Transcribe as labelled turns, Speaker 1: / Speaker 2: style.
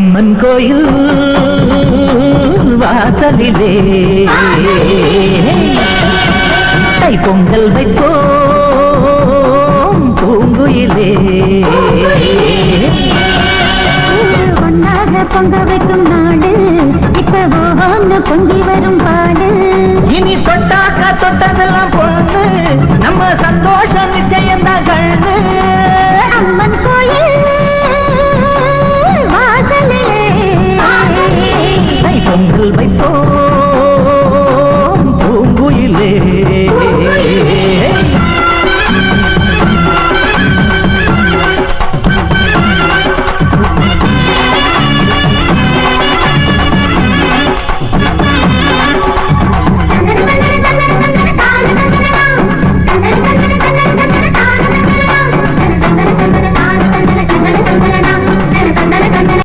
Speaker 1: அம்மன் கோயில் வாசலிலே. கை பொங்கல் வைப்போம் பூங்குயிலே.
Speaker 2: ஒன்றாக பொங்க வைக்கும் நாடு இப்ப ஓஹோன்னு பொங்கி வரும் பாடு.
Speaker 1: இனி தொட்டாக்கா தொட்டதெல்லாம் பொண்ணு